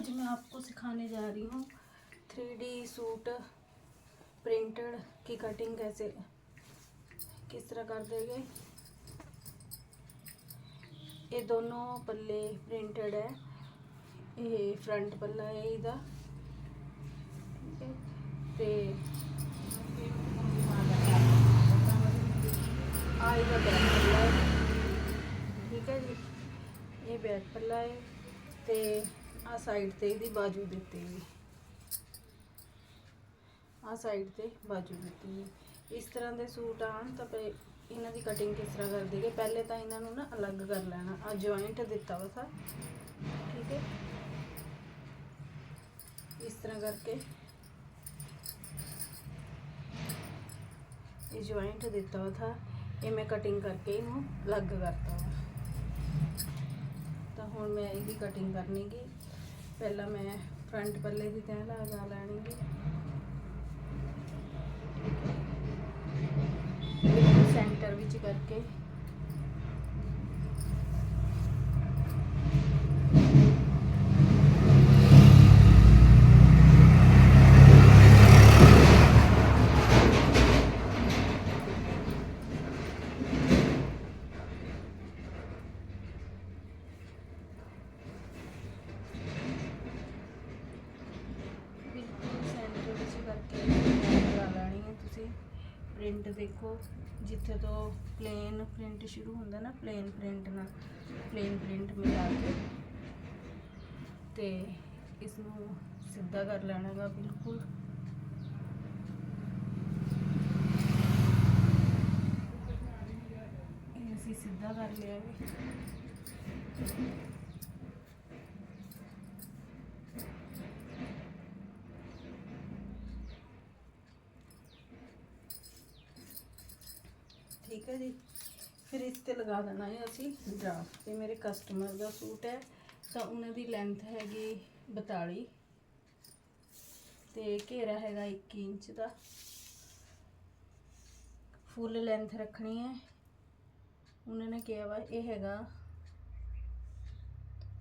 आज मैं आपको सिखाने जा रही हूँ थ्री डी सूट प्रिंटेड की कटिंग कैसे, किस तरह कर देंगे। ये दोनों पल्ले प्रिंटेड है। ये फ्रंट पल्ला है इधर। ठीक है। ठीक है जी। ये बैक पल्ला है। तो ਆ ਸਾਈਡ ਤੇ ਇਹਦੀ ਬਾਜੂ ਦਿੱਤੀ ਵੀ ਆ ਸਾਈਡ ਤੇ ਬਾਜੂ ਦਿੱਤੀ ਵੀ ਇਸ ਤਰ੍ਹਾਂ ਦੇ ਸੂਟ ਆਣ ਤਾਂ ਪਏ ਇਹਨਾਂ ਦੀ ਕਟਿੰਗ ਕਿਸ ਤਰ੍ਹਾਂ ਕਰ ਦੇਗੇ ਪਹਿਲੇ ਤਾਂ ਇਹਨਾਂ ਨੂੰ ਨਾ ਅਲੱਗ ਕਰ ਲੈਣਾ। ਆ ਜੁਆਇੰਟ ਦਿੱਤਾ ਵਾ ਥਾ ਠੀਕ ਹੈ? ਇਸ ਤਰ੍ਹਾਂ ਕਰਕੇ ਇਹ ਜੁਆਇੰਟ ਦਿੱਤਾ ਵਾ ਥਾ ਇਹ ਮੈਂ ਕਟਿੰਗ ਕਰਕੇ ਇਹਨੂੰ ਅਲੱਗ ਕਰਤਾ ਵਾ। ਤਾਂ ਹੁਣ ਮੈਂ ਇਹਦੀ ਕਟਿੰਗ ਕਰਨੀਗੀ ਪਹਿਲਾਂ ਮੈਂ ਫਰੰਟ ਪੱਲੇ ਦੀ ਤੈਅ ਲਗਾ ਲੈਣੀ ਬਿਲਕੁਲ ਸੈਂਟਰ ਵਿੱਚ ਕਰਕੇ ਬਿਲਕੁਲ ਸੈਂਟਰ ਵਿੱਚ ਕਰਕੇ ਲਗਾ ਲੈਣੀ ਹੈ ਤੁਸੀਂ ਪ੍ਰਿੰਟ ਦੇਖੋ, ਜਿੱਥੇ ਤੋਂ ਪਲੇਨ ਪ੍ਰਿੰਟ ਸ਼ੁਰੂ ਹੁੰਦਾ ਨਾ ਪਲੇਨ ਪ੍ਰਿੰਟ ਨਾਲ ਪਲੇਨ ਪ੍ਰਿੰਟ ਮਿਲਾ ਕੇ ਤੇ ਇਸ ਨੂੰ ਸਿੱਧਾ ਕਰ ਲੈਣਾਗਾ ਬਿਲਕੁਲ। ਅਸੀਂ ਸਿੱਧਾ ਕਰ ਲਿਆ ਵੀ। ਠੀਕ ਹੈ ਜੀ। ਫਿਰ ਇਸ ਤੇ ਲਗਾ ਦੇਣਾ ਹੈ ਅਸੀਂ। ਡਰਾਫਟ ਤੇ ਮੇਰੇ ਕਸਟਮਰ ਦਾ ਸੂਟ ਹੈ। ਤਾਂ ਉਹਨਾਂ ਦੀ ਲੈਂਥ ਹੈਗੀ 42 ਤੇ ਘੇਰਾ ਹੈਗਾ 21 ਇੰਚ ਦਾ। ਫੁੱਲ ਲੈਂਥ ਰੱਖਣੀ ਹੈ। ਉਹਨਾਂ ਨੇ ਕਿਹਾ ਵਾ ਇਹ ਹੈਗਾ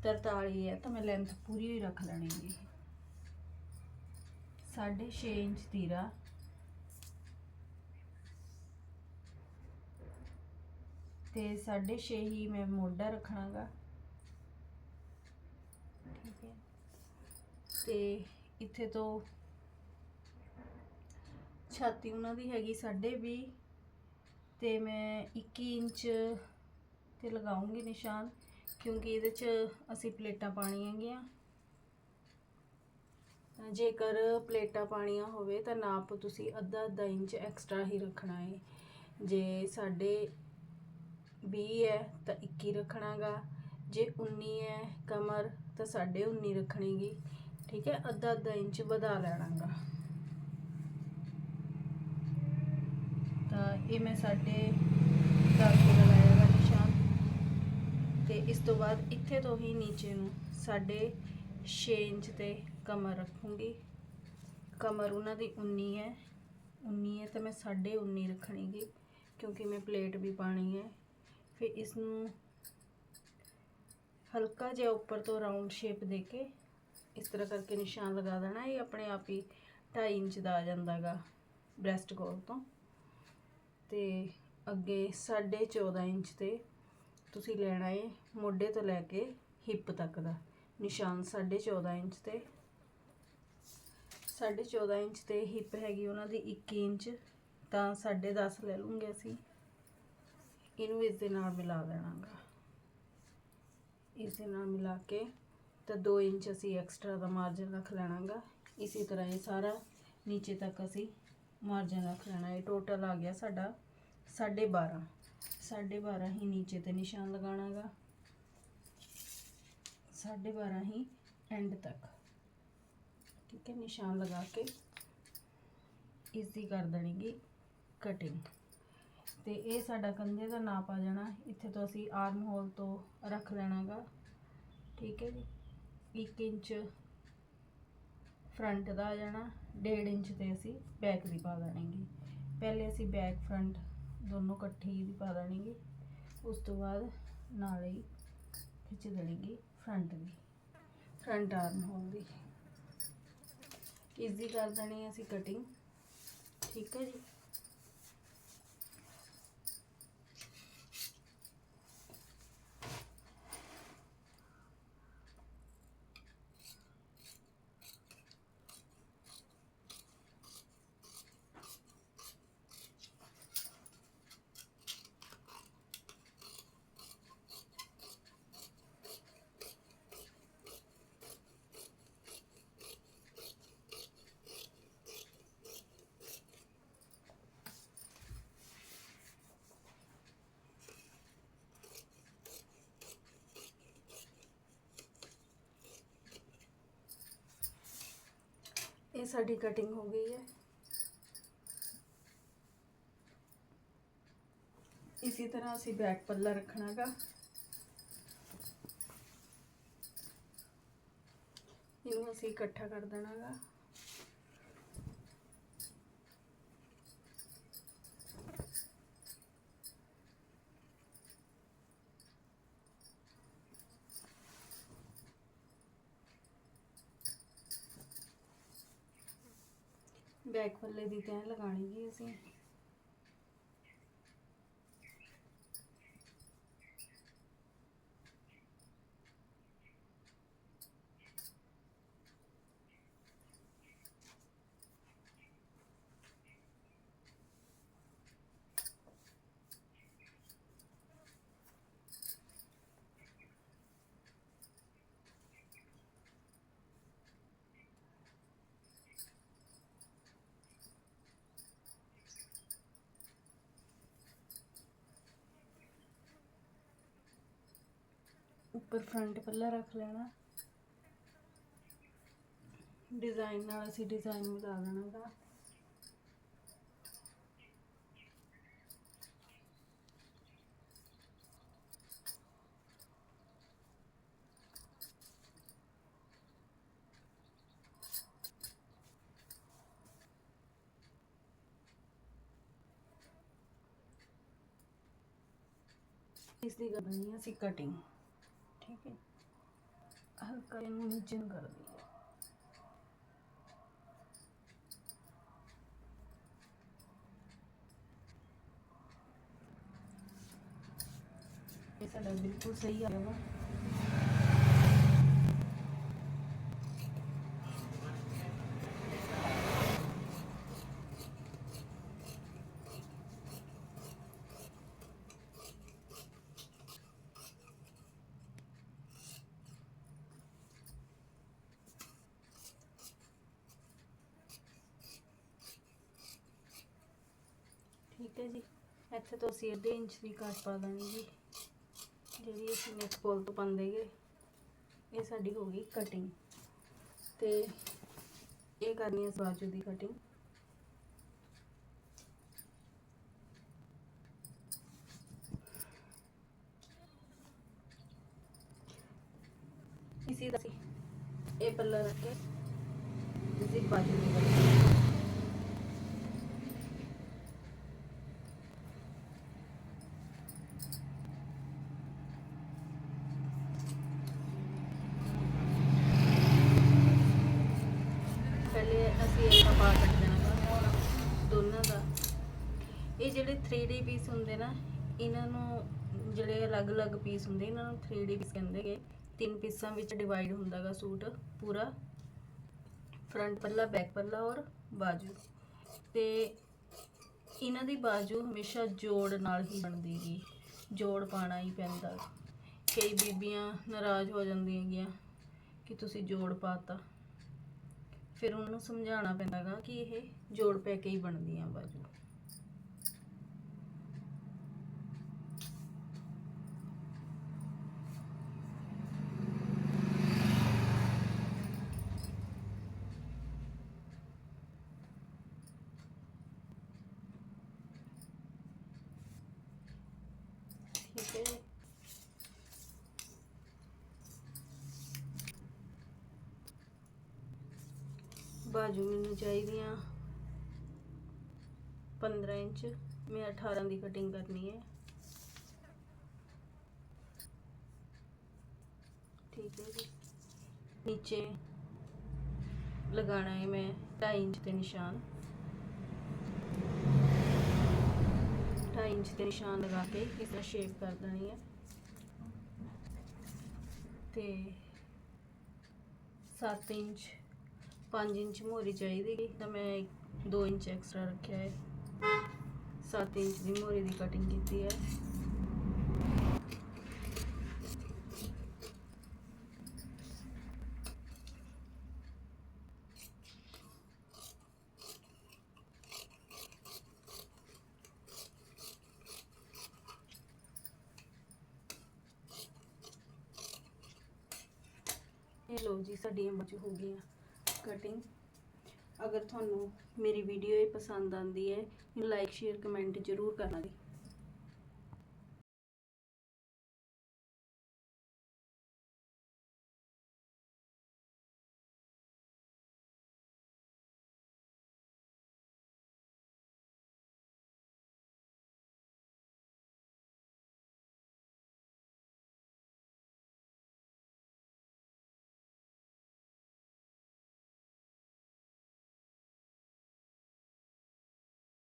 43 ਹੈ ਤਾਂ ਮੈਂ ਲੈਂਥ ਪੂਰੀ ਹੀ ਰੱਖ ਲੈਣੀ ਜੀ 6.5 ਇੰਚ ਤੀਰਾ ਤੇ 6.5 ਹੀ ਮੈਂ ਮੋਢਾ ਰੱਖਣਾਗਾ। ਠੀਕ ਹੈ। ਤੇ ਇੱਥੇ ਤੋਂ ਛਾਤੀ ਉਹਨਾਂ ਦੀ ਹੈਗੀ 20 ਤੇ ਮੈਂ 21 ਇੰਚ ਤੇ ਲਗਾਉਂਗੀ ਨਿਸ਼ਾਨ, ਕਿਉਂਕਿ ਇਹਦੇ ਚ ਅਸੀਂ ਪਲੇਟਾਂ ਪਾਣੀਆਂ ਹੈਗੀਆਂ ਜੇਕਰ ਪਲੇਟਾਂ ਪਾਣੀਆਂ ਹੋਵੇ ਤਾਂ ਨਾਪ ਤੁਸੀਂ ਅੱਧਾ ਅੱਧਾ ਇੰਚ ਐਕਸਟਰਾ ਹੀ ਰੱਖਣਾ ਹੈ ਜੇ ਸਾਡੇ ਵੀਹ ਹੈ ਤਾਂ 21 ਰੱਖਣਾਗਾ। ਜੇ 19 ਹੈ ਕਮਰ, ਤਾਂ ਸਾਡੇ 19 ਰੱਖਣੀਗੀ। ਠੀਕ ਹੈ ਅੱਧਾ ਅੱਧਾ ਇੰਚ ਵਧਾ ਲੈਣਾਗਾ। ਤਾਂ ਇਹ ਮੈਂ ਸਾਡੇ 10 ਤੇ ਲਗਾਇਆਗਾ ਨਿਸ਼ਾਨ। ਤੇ ਇਸ ਤੋਂ ਬਾਅਦ ਇੱਥੇ ਤੋਂ ਹੀ ਨੀਚੇ ਨੂੰ ਸਾਡੇ 6 ਇੰਚ ਤੇ ਕਮਰ ਰੱਖੂੰਗੀ। ਕਮਰ ਉਹਨਾਂ ਦੀ 19 ਹੈ 19 ਹੈ ਤਾਂ ਮੈਂ ਸਾਡੇ 19 ਰੱਖਣੀਗੀ, ਕਿਉਂਕਿ ਮੈਂ ਪਲੇਟ ਵੀ ਪਾਣੀ ਹੈ ਫਿਰ ਇਸ ਨੂੰ ਹਲਕਾ ਜਿਹਾ ਉੱਪਰ ਤੋਂ ਰਾਉਂਡ ਸ਼ੇਪ ਦੇ ਕੇ ਇਸ ਤਰ੍ਹਾਂ ਕਰਕੇ ਨਿਸ਼ਾਨ ਲਗਾ ਦੇਣਾ। ਇਹ ਆਪਣੇ ਆਪ ਹੀ 2.5 ਇੰਚ ਦਾ ਆ ਜਾਂਦਾਗਾ ਬ੍ਰੈਸਟ ਕੋਲ ਤੋਂ। ਤੇ ਅੱਗੇ 14.5 ਇੰਚ ਤੇ ਤੁਸੀਂ ਲੈਣਾ ਹੈ ਮੋਢੇ ਤੋਂ ਲੈ ਕੇ ਹਿੱਪ ਤੱਕ ਦਾ। ਨਿਸ਼ਾਨ 14.5 ਇੰਚ ਤੇ। 14.5 ਇੰਚ ਤੇ ਹਿੱਪ ਹੈਗੀ ਉਹਨਾਂ ਦੀ 21 ਇੰਚ। ਤਾਂ 10.5 ਲੈ ਲੂੰਗੇ ਅਸੀਂ। ਇਹਨੂੰ ਇਸ ਦੇ ਨਾਲ ਮਿਲਾ ਦੇਣਾਗਾ ਇਸ ਦੇ ਨਾਲ ਮਿਲਾ ਕੇ ਤਾਂ 2 ਇੰਚ ਅਸੀਂ ਐਕਸਟਰਾ ਦਾ ਮਾਰਜਨ ਰੱਖ ਲੈਣਾਗਾ। ਇਸੇ ਤਰ੍ਹਾਂ ਇਹ ਸਾਰਾ ਨੀਚੇ ਤੱਕ ਅਸੀਂ ਮਾਰਜਨ ਰੱਖ ਲੈਣਾ। ਇਹ ਟੋਟਲ ਆ ਗਿਆ ਸਾਡਾ 12.5 12.5 ਹੀ ਨੀਚੇ ਤੇ ਨਿਸ਼ਾਨ ਲਗਾਣਾਗਾ। 12.5 ਹੀ ਐਂਡ ਤੱਕ। ਠੀਕ ਹੈ, ਨਿਸ਼ਾਨ ਲਗਾ ਕੇ ਇਸ ਦੀ ਕਰ ਦੇਣੀਗੀ ਕਟਿੰਗ ਤੇ ਇਹ ਸਾਡਾ ਕੰਧੇ ਦਾ ਨਾਪ ਆ ਜਾਣਾ। ਇੱਥੇ ਤੋਂ ਅਸੀਂ ਆਰਮ ਹੋਲ ਤੋਂ ਰੱਖ ਲੈਣਾਗਾ। ਠੀਕ ਹੈ ਜੀ। 1 ਇੰਚ ਫਰੰਟ ਦਾ ਆ ਜਾਣਾ। 1.5 ਇੰਚ ਤੇ ਅਸੀਂ ਬੈਕ ਦੀ ਪਾ ਦੇਣਾਂਗੇ। ਪਹਿਲੇ ਅਸੀਂ ਬੈਕ ਫਰੰਟ ਦੋਨੋਂ ਇਕੱਠੀ ਦੀ ਪਾ ਦੇਣਾਂਗੇ। ਉਸ ਤੋਂ ਬਾਅਦ ਨਾਲ ਹੀ ਖਿੱਚ ਦੇਣੀਗੀ ਫਰੰਟ ਦੀ ਫਰੰਟ ਆਰਮ ਹੋਲ ਦੀ ਇਜ਼ੀ ਕਰ ਦੇਣੀ ਅਸੀਂ ਕਟਿੰਗ ਠੀਕ ਹੈ ਜੀ। ਇਹ ਸਾਡੀ ਕਟਿੰਗ ਹੋ ਗਈ ਹੈ ਇਸੇ ਤਰ੍ਹਾਂ ਅਸੀਂ ਬੈਕ ਪੱਲਾ ਰੱਖਣਾਗਾ ਇਹਨੂੰ ਅਸੀਂ ਇਕੱਠਾ ਕਰ ਦੇਣਾਗਾ ਬੈਕ ਪੱਲੇ ਦੀ ਤੈਅ ਲਗਾਣੀ ਜੀ ਅਸੀਂ। ਉੱਪਰ ਫਰੰਟ ਪੱਲਾ ਰੱਖ ਲੈਣਾ। ਡਿਜ਼ਾਈਨ ਨਾਲ ਅਸੀਂ ਡਿਜ਼ਾਈਨ ਮਿਲਾ ਦੇਣਾ ਗਾ ਇਸ ਦੀ ਕਰਨੀ ਹੈ ਅਸੀਂ ਕਟਿੰਗ ਠੀਕ ਹੈ ਹਲਕਾ ਇਹਨੂੰ ਨੀਚੇ ਨੂੰ ਕਰ ਦਈਏ। ਇਹ ਸਾਡਾ ਬਿਲਕੁਲ ਸਹੀ ਠੀਕ ਹੈ ਜੀ। ਇੱਥੇ ਤੋਂ ਅਸੀਂ ਅੱਧੇ ਇੰਚ ਦੀ ਕੱਟ ਪਾ ਦਾਂਗੇ ਜੀ। ਜਿਹੜੀ ਅਸੀਂ ਨੈਕ ਪੋਲ ਤੋਂ ਪਾਉਂਦੇਗੇ ਇਹ ਸਾਡੀ ਹੋ ਗਈ ਕਟਿੰਗ ਤੇ ਇਹ ਕਰਨੀ ਹੈ ਬਾਜੂ ਦੀ ਕਟਿੰਗ ਇਸੇ ਦਾ ਇਹ ਪੱਲਾ ਰੱਖ ਕੇ ਇਸੇ ਬਾਜੂ ਦੀ ਕਟਿੰਗ ਪਹਿਲੇ ਅਸੀਂ ਇਹਦਾ ਪਾ ਕੱਟ ਦੇਣਾ ਗਾ, ਦੋਨਾਂ ਦਾ ਇਹ ਜਿਹੜੇ 3D ਪੀਸ ਹੁੰਦੇ ਨਾ, ਇਹਨਾਂ ਨੂੰ ਜਿਹੜੇ ਅਲੱਗ-ਅਲੱਗ ਪੀਸ ਹੁੰਦੇ, ਇਹਨਾਂ ਨੂੰ 3D ਪੀਸ ਕਹਿੰਦੇ ਗੇ। ਤਿੰਨ ਪੀਸਾਂ ਵਿੱਚ ਡਿਵਾਈਡ ਹੁੰਦਾਗਾ ਸੂਟ, ਪੂਰਾ। ਫਰੰਟ ਪੱਲਾ ਬੈਕ ਪੱਲਾ ਔਰ ਬਾਜੂ। ਤੇ ਇਹਨਾਂ ਦੀ ਬਾਜੂ ਹਮੇਸ਼ਾ ਜੋੜ ਨਾਲ ਹੀ ਬਣਦੀ ਗੀ। ਜੋੜ ਪਾਣਾ ਹੀ ਪੈਂਦਾ। ਕਈ ਬੀਬੀਆਂ ਨਾਰਾਜ਼ ਹੋ ਜਾਂਦੀਆਂ ਹੈਗੀਆਂ ਕਿ ਤੁਸੀਂ ਜੋੜ ਪਾਤਾ। ਫਿਰ ਉਹਨਾਂ ਨੂੰ ਸਮਝਾਉਣਾ ਪੈਂਦਾਗਾ ਕਿ ਇਹ ਜੋੜ ਪੈ ਕੇ ਹੀ ਬਣਦੀਆਂ ਬਾਜੂ ਠੀਕ ਹੈ ਜੀ। ਬਾਜੂ ਮੈਨੂੰ ਚਾਹੀਦੀਆਂ। 15 ਇੰਚ, ਮੈਂ 18 ਦੀ ਕਟਿੰਗ ਕਰਨੀ ਹੈ। ਠੀਕ ਹੈ ਜੀ। ਨੀਚੇ ਲਗਾਣਾ ਹੈ ਮੈਂ 2.5 ਇੰਚ ਤੇ ਨਿਸ਼ਾਨ। 2.5 ਇੰਚ ਤੇ ਨਿਸ਼ਾਨ ਲਗਾ ਕੇ ਇਸ ਤਰ੍ਹਾਂ ਸ਼ੇਪ ਕਰ ਦੇਣੀ ਹੈ। ਤੇ 7 ਇੰਚ 5 ਇੰਚ ਮੋਰੀ ਚਾਹੀਦੀ ਗੀ, ਤਾਂ ਮੈਂ 2 ਇੰਚ ਐਕਸਟਰਾ ਰੱਖਿਆ ਹੈ। 7 ਇੰਚ ਦੀ ਮੋਰੀ ਦੀ ਕਟਿੰਗ ਕੀਤੀ ਹੈ। ਇਹ ਲੋ ਜੀ ਸਾਡੀਆਂ ਬਚ ਹੋ ਗਈਆਂ। ਕਟਿੰਗ ਅਗਰ ਤੁਹਾਨੂੰ ਮੇਰੀ ਵੀਡੀਓ ਇਹ ਪਸੰਦ ਆਂਦੀ ਹੈ, ਲਾਈਕ ਸ਼ੇਅਰ ਕਮੈਂਟ ਜ਼ਰੂਰ ਕਰਨਾ। ਜੀ